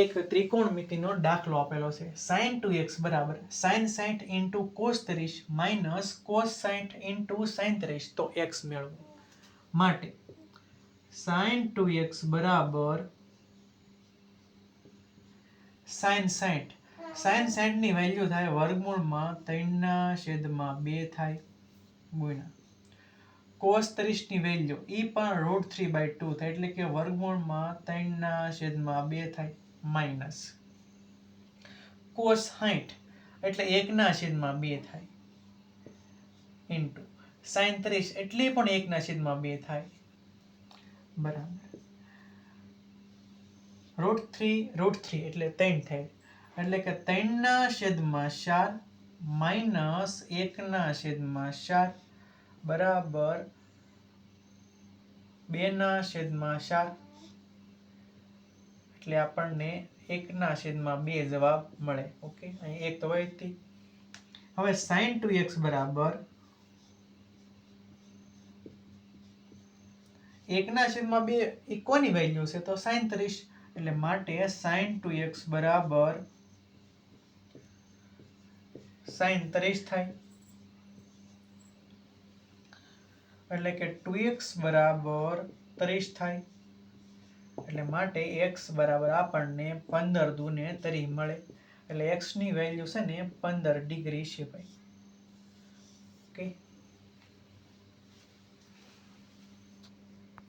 એક ત્રિકોણમિતિનો દાખલો આપેલો છે. સાઈન ટુ એક્સ બરાબર. સાઈન સાઠ ઇન્ટુ કોસ ત્રીસ માઇનસ કોસ સાઠ ઇન્ટુ સાઈન ત્રીસ. તો એક્સ મેળવો. માટે સાઈન ટુ એક્સ બરાબર સાઈન સાઠ સાઈન સાઠની વેલ્યુ થાય વર્ગમૂળમાં ત્રણના છેદમાં બે થાય ગુણ્યા. કોસ ત્રીસની વેલ્યુ એ પણ રૂટ થ્રી બાય ટુ થાય. એટલે કે વર્ગમૂળમાં ત્રણના છેદમાં બે થાય. માઇનસ. કોસ સાઠ એટલે એકના છેદમાં બે થાય. ઇન્ટુ સાઈન ત્રીસ એટલે પણ એકના છેદમાં બે થાય. બરાબર. રૂટ થ્રી રૂટ થ્રી, એટલે ત્રણ થાય. એટલે કે ત્રણના છેદમાં ચાર માઇનસ એકના છેદમાં ચાર બરાબર બેના છેદમાં ચાર એટલે આપણને એકના છેદમાં બે જવાબ મળે. ઓકે? અહીં એક તો જ હવે સાઈન ટુ એક્સ બરાબર એકના છેદમાં બે એ કોની વેલ્યુ છે? તો સાઈન ત્રીસ. એટલે માટે સાઈન ટુ એક્સ બરાબર સાઈન ત્રીસ થાય. એટલે કે ટુ એક્સ બરાબર ત્રીસ થાય. એટલે માટે એક્સ બરાબર આપણને પંદર દુને તરી મળે. એટલે એક્સની વેલ્યુ છે ને પંદર ડિગ્રી છે ઓકે?